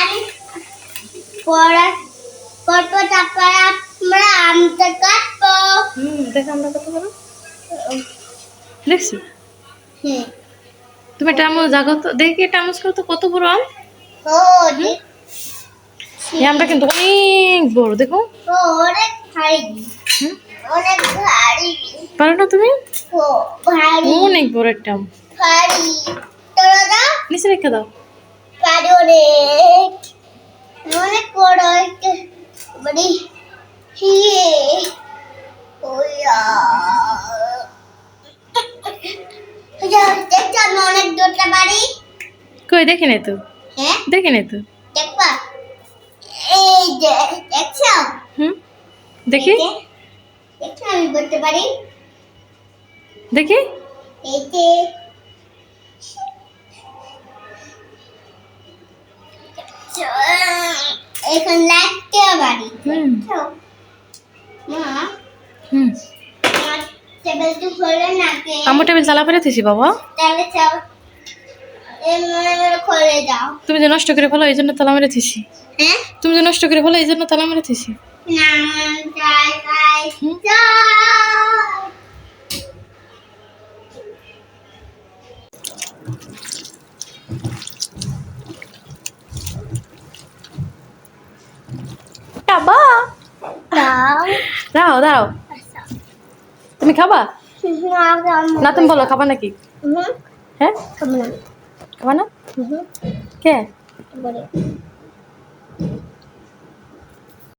আমি পড়া পড়ব তারপর আমরা আমটা কাটবো। হুম দেখো আমরা কত বড় দেখছি? হুম তুমি চামচ জাগো তো দেখি করো তো কত বড় আম? ও দেখ এই আমটা কিন্তু অনেক বড় দেখো। অনেক ভারী। অনেক ভারী। পারো না তুমি? অনেক বড় একটা আম। ভারী। তোরা না নিচে রেখে দাও। অনেক বড় একটা বড়ি হিয়ে দেখছ আমি অনেক দূরটা বাড়ি? কই দেখে নে তো। হ্যাঁ? দেখে নে তো। দেখবা? এই যে দেখছ? হুম? দেখি। দেখছ আমি বলতে পারি? দেখি। এই যে এখন লাগতে? মা হুম। আমার টেবিলটা খোলে না কে? আমার টেবিল তালা পেরে থেছি বাবা। তাহলে চাও। তুমি যে নষ্ট করে ফেলো এই জন্য তালা মেরে থেছি হ্যাঁ? তুমি যে নষ্ট করে ফেলো এই জন্য তালা মেরে থেছি না খাবা? দাও। দাঁড়াও দাঁড়াও। তুমি খাবা? না তুমি বলো খাবা নাকি? হ্যাঁ? খাবা না। কে?